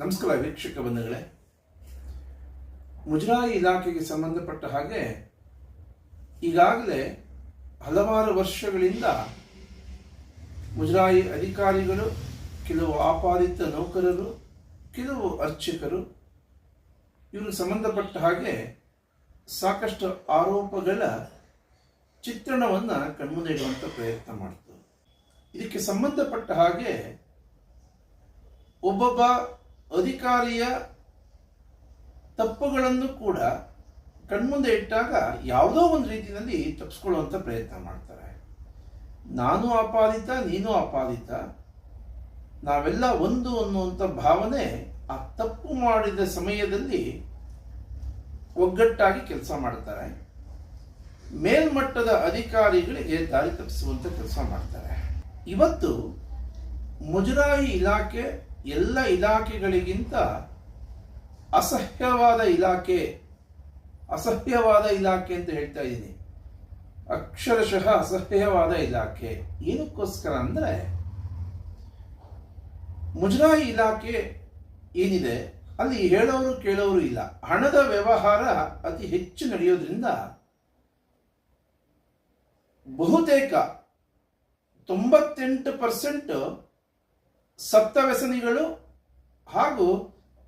ನಮಸ್ಕಾರ ವೀಕ್ಷಕ ಬಂಧುಗಳೇ. ಮುಜರಾಯಿ ಇಲಾಖೆಗೆ ಸಂಬಂಧಪಟ್ಟ ಹಾಗೆ ಈಗಾಗಲೇ ಹಲವಾರು ವರ್ಷಗಳಿಂದ ಮುಜರಾಯಿ ಅಧಿಕಾರಿಗಳು, ಕೆಲವು ಆಪಾದಿತ ನೌಕರರು, ಕೆಲವು ಅರ್ಚಕರು ಇವರು ಸಂಬಂಧಪಟ್ಟ ಹಾಗೆ ಸಾಕಷ್ಟು ಆರೋಪಗಳ ಚಿತ್ರಣವನ್ನು ಕಣ್ಮುಂದೆ ಪ್ರಯತ್ನ ಮಾಡ್ತು ಇದಕ್ಕೆ ಸಂಬಂಧಪಟ್ಟ ಹಾಗೆ ಒಬ್ಬೊಬ್ಬ ಅಧಿಕಾರಿಯ ತಪ್ಪುಗಳನ್ನು ಕೂಡ ಕಣ್ಮುಂದೆ ಇಟ್ಟಾಗ ಯಾವುದೋ ಒಂದು ರೀತಿಯಲ್ಲಿ ತಪ್ಪಿಸ್ಕೊಳ್ಳುವಂಥ ಪ್ರಯತ್ನ ಮಾಡ್ತಾರೆ. ನಾನು ಆಪಾದಿತ ನೀನು ಆಪಾದಿತ ನಾವೆಲ್ಲ ಒಂದು ಅನ್ನುವಂಥ ಭಾವನೆ ಆ ತಪ್ಪು ಮಾಡಿದ ಸಮಯದಲ್ಲಿ ಒಗ್ಗಟ್ಟಾಗಿ ಕೆಲಸ ಮಾಡ್ತಾರೆ. ಮೇಲ್ಮಟ್ಟದ ಅಧಿಕಾರಿಗಳಿಗೆ ದಾರಿ ತಪ್ಪಿಸುವಂಥ ಕೆಲಸ ಮಾಡ್ತಾರೆ. ಇವತ್ತು ಮುಜರಾಯಿ ಇಲಾಖೆ ಎಲ್ಲ ಇಲಾಖೆಗಳಿಗಿಂತ ಅಸಹ್ಯವಾದ ಇಲಾಖೆ ಅಸಹ್ಯವಾದ ಇಲಾಖೆ ಅಂತ ಹೇಳ್ತಾ ಇದ್ದೀನಿ. ಅಕ್ಷರಶಃ ಅಸಹ್ಯವಾದ ಇಲಾಖೆ. ಏನಕ್ಕೋಸ್ಕರ ಅಂದರೆ ಮುಜರಾಯಿ ಇಲಾಖೆ ಏನಿದೆ? ಅಲ್ಲಿ ಹೇಳೋರು ಕೇಳೋರು ಇಲ್ಲ. ಹಣದ ವ್ಯವಹಾರ ಅತಿ ಹೆಚ್ಚು ನಡೆಯೋದ್ರಿಂದ ಬಹುತೇಕ ತೊಂಬತ್ತೆಂಟು ಪರ್ಸೆಂಟ್ ಸಪ್ತ ವ್ಯಸನಿಗಳು ಹಾಗೂ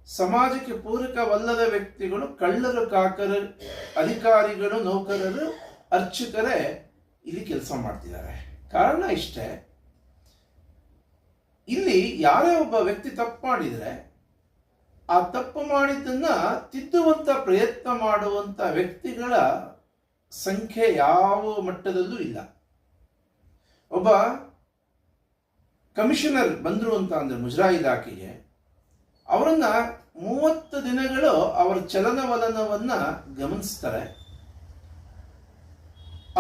ಸಮಾಜಕ್ಕೆ ಪೂರಕವಲ್ಲದ ವ್ಯಕ್ತಿಗಳು, ಕಳ್ಳರು, ಕಾಕರ, ಅಧಿಕಾರಿಗಳು, ನೌಕರರು, ಅರ್ಚಕರೇ ಇಲ್ಲಿ ಕೆಲಸ ಮಾಡ್ತಿದ್ದಾರೆ. ಕಾರಣ ಇಷ್ಟೇ, ಇಲ್ಲಿ ಯಾರೇ ಒಬ್ಬ ವ್ಯಕ್ತಿ ತಪ್ಪು ಮಾಡಿದರೆ, ಆ ತಪ್ಪು ಮಾಡಿದ್ದನ್ನ ತಿದ್ದುವಂತ ಪ್ರಯತ್ನ ಮಾಡುವಂತ ವ್ಯಕ್ತಿಗಳ ಸಂಖ್ಯೆ ಯಾವ ಮಟ್ಟದಲ್ಲೂ ಇಲ್ಲ. ಒಬ್ಬ ಕಮಿಷನರ್ ಬಂದರು ಅಂತ ಅಂದರೆ ಮುಜರಾಯಿ ಇಲಾಖೆಗೆ, ಅವರನ್ನು ಮೂವತ್ತು ದಿನಗಳು ಅವರ ಚಲನವಲನವನ್ನು ಗಮನಿಸ್ತಾರೆ.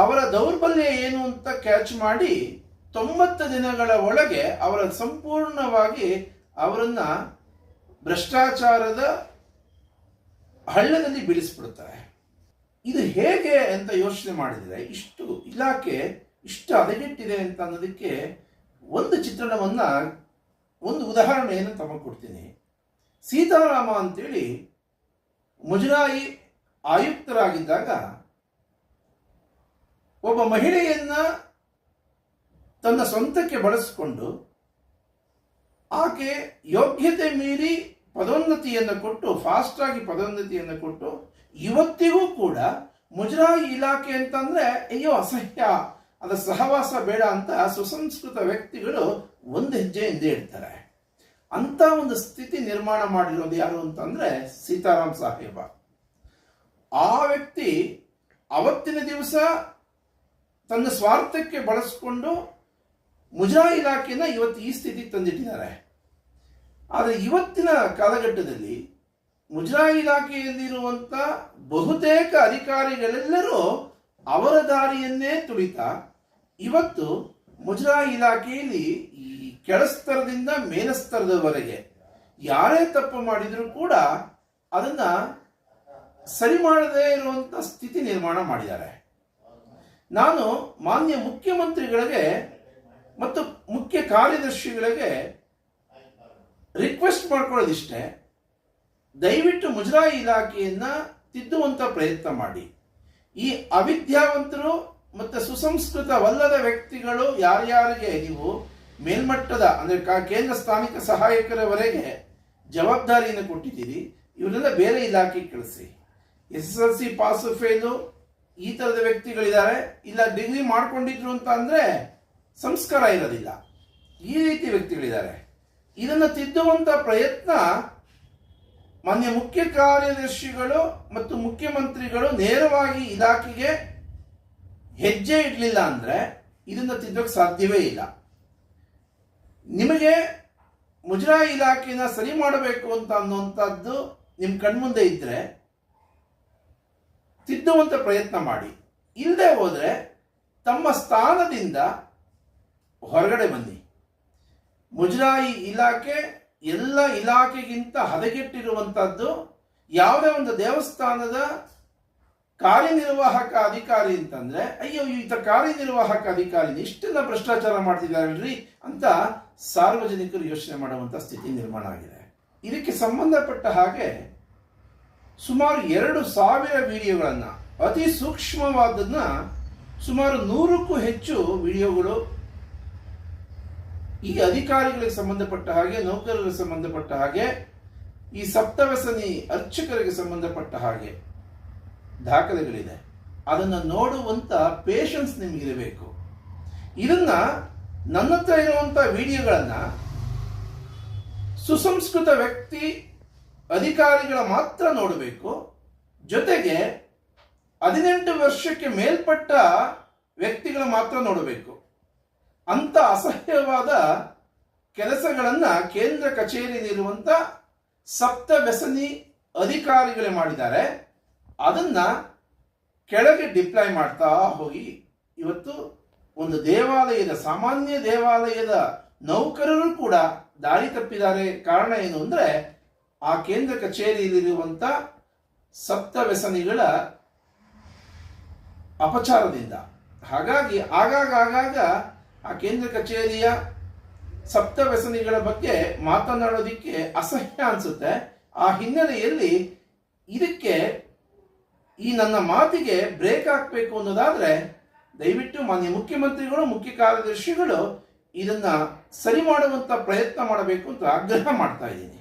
ಅವರ ದೌರ್ಬಲ್ಯ ಏನು ಅಂತ ಕ್ಯಾಚ್ ಮಾಡಿ ತೊಂಬತ್ತು ದಿನಗಳ ಒಳಗೆ ಅವರ ಸಂಪೂರ್ಣವಾಗಿ ಅವರನ್ನ ಭ್ರಷ್ಟಾಚಾರದ ಹಳ್ಳದಲ್ಲಿ ಬೀಳಿಸ್ಬಿಡ್ತಾರೆ. ಇದು ಹೇಗೆ ಅಂತ ಯೋಚನೆ ಮಾಡಿದರೆ ಇಷ್ಟು ಇಲಾಖೆ ಇಷ್ಟು ಹದಗೆಟ್ಟಿದೆ ಅಂತ ಅನ್ನೋದಕ್ಕೆ ಒಂದು ಚಿತ್ರಣವನ್ನ ಒಂದು ಉದಾಹರಣೆಯನ್ನು ತಮಗೆ ಕೊಡ್ತೀನಿ ಸೀತಾರಾಮ ಅಂತೇಳಿ ಮುಜರಾಯಿ ಆಯುಕ್ತರಾಗಿದ್ದಾಗ ಒಬ್ಬ ಮಹಿಳೆಯನ್ನ ತನ್ನ ಸ್ವಂತಕ್ಕೆ ಬಳಸಿಕೊಂಡು ಆಕೆ ಯೋಗ್ಯತೆ ಮೀರಿ ಪದೋನ್ನತಿಯನ್ನು ಕೊಟ್ಟು ಫಾಸ್ಟ್ ಆಗಿ ಪದೋನ್ನತಿಯನ್ನು ಕೊಟ್ಟು ಇವತ್ತಿಗೂ ಕೂಡ ಮುಜರಾಯಿ ಇಲಾಖೆ ಅಂತಂದ್ರೆ ಅಯ್ಯೋ ಅಸಹ್ಯ. ಅದರ ಸಹವಾಸ ಬೇಡ ಅಂತ ಸುಸಂಸ್ಕೃತ ವ್ಯಕ್ತಿಗಳು ಒಂದು ಹೆಜ್ಜೆ ಹಿಂದೆ ಇಡ್ತಾರೆ ಅಂತ ಒಂದು ಸ್ಥಿತಿ ನಿರ್ಮಾಣ ಮಾಡಿರೋದು ಯಾರು ಅಂತಂದ್ರೆ ಸೀತಾರಾಮ್ ಸಾಹೇಬ. ಆ ವ್ಯಕ್ತಿ ಅವತ್ತಿನ ದಿವಸ ತನ್ನ ಸ್ವಾರ್ಥಕ್ಕೆ ಬಳಸಿಕೊಂಡು ಮುಜರಾಯಿ ಇಲಾಖೆನ ಇವತ್ತು ಈ ಸ್ಥಿತಿಗೆ ತಂದಿಟ್ಟಿದ್ದಾರೆ. ಆದರೆ ಇವತ್ತಿನ ಕಾಲಘಟ್ಟದಲ್ಲಿ ಮುಜರಾಯಿ ಇಲಾಖೆಯಲ್ಲಿರುವಂಥ ಬಹುತೇಕ ಅಧಿಕಾರಿಗಳೆಲ್ಲರೂ ಅವರ ದಾರಿಯನ್ನೇ ತುಳಿತಾ ಇವತ್ತು ಮುಜರಾಯಿ ಇಲಾಖೆಯಲ್ಲಿ ಈ ಕೆಳಸ್ತರದಿಂದ ಮೇಲಸ್ತರದವರೆಗೆ ಯಾರೇ ತಪ್ಪು ಮಾಡಿದರೂ ಕೂಡ ಅದನ್ನ ಸರಿ ಮಾಡದೇ ಇರುವಂತ ಸ್ಥಿತಿ ನಿರ್ಮಾಣ ಮಾಡಿದ್ದಾರೆ. ನಾನು ಮಾನ್ಯ ಮುಖ್ಯಮಂತ್ರಿಗಳಿಗೆ ಮತ್ತು ಮುಖ್ಯ ಕಾರ್ಯದರ್ಶಿಗಳಿಗೆ ರಿಕ್ವೆಸ್ಟ್ ಮಾಡ್ಕೊಳ್ಳೋದಿಷ್ಟೇ. ದಯವಿಟ್ಟು ಮುಜರಾಯಿ ಇಲಾಖೆಯನ್ನ ತಿದ್ದುವಂತ ಪ್ರಯತ್ನ ಮಾಡಿ. ಈ ಅವಿದ್ಯಾವಂತರು ಮತ್ತು ಸುಸಂಸ್ಕೃತವಲ್ಲದ ವ್ಯಕ್ತಿಗಳು ಯಾರ್ಯಾರಿಗೆ ನೀವು ಮೇಲ್ಮಟ್ಟದ, ಅಂದ್ರೆ ಕೇಂದ್ರ ಸ್ಥಾನಿಕ ಸಹಾಯಕರವರೆಗೆ ಜವಾಬ್ದಾರಿಯನ್ನು ಕೊಟ್ಟಿದ್ದೀರಿ, ಇವರೆಲ್ಲ ಬೇರೆ ಇಲಾಖೆಗೆ ಕಳಿಸಿ S S L C pass fail ಈ ತರದ ವ್ಯಕ್ತಿಗಳಿದ್ದಾರೆ, ಇಲ್ಲ ಡಿಗ್ರಿ ಮಾಡ್ಕೊಂಡಿದ್ರು ಅಂತ ಅಂದ್ರೆ ಸಂಸ್ಕಾರ ಇರೋದಿಲ್ಲ. ಈ ರೀತಿ ವ್ಯಕ್ತಿಗಳಿದ್ದಾರೆ. ಇದನ್ನು ತಿದ್ದುವಂತ ಪ್ರಯತ್ನ ಮಾನ್ಯ ಮುಖ್ಯ ಕಾರ್ಯದರ್ಶಿಗಳು ಮತ್ತು ಮುಖ್ಯಮಂತ್ರಿಗಳು ನೇರವಾಗಿ ಇಲಾಖೆಗೆ ಹೆಜ್ಜೆ ಇಡಲಿಲ್ಲ ಅಂದ್ರೆ ಇದನ್ನ ತಿದ್ದಕ್ಕೆ ಸಾಧ್ಯವೇ ಇಲ್ಲ. ನಿಮಗೆ ಮುಜರಾಯಿ ಇಲಾಖೆನ ಸರಿ ಮಾಡಬೇಕು ಅಂತ ಅನ್ನುವಂಥದ್ದು ನಿಮ್ಮ ಕಣ್ಮುಂದೆ ಇದ್ದರೆ ತಿದ್ದುವಂತ ಪ್ರಯತ್ನ ಮಾಡಿ. ಇಲ್ಲದೆ ಹೋದರೆ ತಮ್ಮ ಸ್ಥಾನದಿಂದ ಹೊರಗಡೆ ಬನ್ನಿ. ಮುಜರಾಯಿ ಇಲಾಖೆ ಎಲ್ಲ ಇಲಾಖೆಗಿಂತ ಹದಗೆಟ್ಟಿರುವಂಥದ್ದು ಯಾವುದೇ ಒಂದು ದೇವಸ್ಥಾನದ ಕಾರ್ಯನಿರ್ವಾಹಕ ಅಧಿಕಾರಿ ಅಂತಂದ್ರೆ, ಅಯ್ಯೋ ಈತ ಕಾರ್ಯನಿರ್ವಾಹಕ ಅಧಿಕಾರಿ ಇಷ್ಟನ್ನ ಭ್ರಷ್ಟಾಚಾರ ಮಾಡ್ತಿದ್ದಾರಲ್ರಿ ಅಂತ ಸಾರ್ವಜನಿಕರು ಯೋಚನೆ ಮಾಡುವಂತ ಸ್ಥಿತಿ ನಿರ್ಮಾಣ ಆಗಿದೆ. ಇದಕ್ಕೆ ಸಂಬಂಧಪಟ್ಟ ಹಾಗೆ ಸುಮಾರು ಎರಡು ಸಾವಿರ ವಿಡಿಯೋಗಳನ್ನು, ಅತಿ ಸೂಕ್ಷ್ಮವಾದದನ್ನ ಸುಮಾರು ನೂರಕ್ಕೂ ಹೆಚ್ಚು ವಿಡಿಯೋಗಳು ಈ ಅಧಿಕಾರಿಗಳಿಗೆ ಸಂಬಂಧಪಟ್ಟ ಹಾಗೆ, ನೌಕರರಿಗೆ ಸಂಬಂಧಪಟ್ಟ ಹಾಗೆ, ಈ ಸಪ್ತವ್ಯಸನಿ ಅರ್ಚಕರಿಗೆ ಸಂಬಂಧಪಟ್ಟ ಹಾಗೆ ದಾಖಲೆಗಳಿದೆ. ಅದನ್ನು ನೋಡುವಂತ ಪೇಷನ್ಸ್ ನಿಮಗಿರಬೇಕು. ಇದನ್ನ ನನ್ನ ಹತ್ರ ಇರುವಂಥ ವಿಡಿಯೋಗಳನ್ನು ಸುಸಂಸ್ಕೃತ ವ್ಯಕ್ತಿ ಅಧಿಕಾರಿಗಳ ಮಾತ್ರ ನೋಡಬೇಕು. ಜೊತೆಗೆ ಹದಿನೆಂಟು ವರ್ಷಕ್ಕೆ ಮೇಲ್ಪಟ್ಟ ವ್ಯಕ್ತಿಗಳು ಮಾತ್ರ ನೋಡಬೇಕು. ಅಂತ ಅಸಹ್ಯವಾದ ಕೆಲಸಗಳನ್ನು ಕೇಂದ್ರ ಕಚೇರಿಯಲ್ಲಿರುವಂತ ಸಪ್ತ ವ್ಯಸನಿ ಅಧಿಕಾರಿಗಳೇ ಮಾಡಿದ್ದಾರೆ. ಅದನ್ನ ಕೆಳಗೆ ಡಿಪ್ಲಾಯ್ ಮಾಡ್ತಾ ಹೋಗಿ, ಇವತ್ತು ಒಂದು ದೇವಾಲಯದ, ಸಾಮಾನ್ಯ ದೇವಾಲಯದ ನೌಕರರು ಕೂಡ ದಾರಿ ತಪ್ಪಿದ್ದಾರೆ. ಕಾರಣ ಏನು ಅಂದ್ರೆ, ಆ ಕೇಂದ್ರ ಕಚೇರಿಯಲ್ಲಿರುವಂತ ಸಪ್ತ ವ್ಯಸನಿಗಳ ಅಪಚಾರದಿಂದ. ಹಾಗಾಗಿ ಆಗಾಗ ಆಗಾಗ ಆ ಕೇಂದ್ರ ಕಚೇರಿಯ ಸಪ್ತ ವ್ಯಸನಿಗಳ ಬಗ್ಗೆ ಮಾತನಾಡೋದಿಕ್ಕೆ ಅಸಹ್ಯ ಅನ್ಸುತ್ತೆ. ಆ ಹಿನ್ನೆಲೆಯಲ್ಲಿ ಇದಕ್ಕೆ ಈ ನನ್ನ ಮಾತಿಗೆ ಬ್ರೇಕ್ ಹಾಕಬೇಕು ಅನ್ನೋದಾದ್ರೆ, ದಯವಿಟ್ಟು ಮಾನ್ಯ ಮುಖ್ಯಮಂತ್ರಿಗಳು, ಮುಖ್ಯ ಕಾರ್ಯದರ್ಶಿಗಳು ಇದನ್ನ ಸರಿ ಮಾಡುವಂತ ಪ್ರಯತ್ನ ಮಾಡಬೇಕು ಅಂತ ಆಗ್ರಹ ಮಾಡ್ತಾ ಇದ್ದೀನಿ.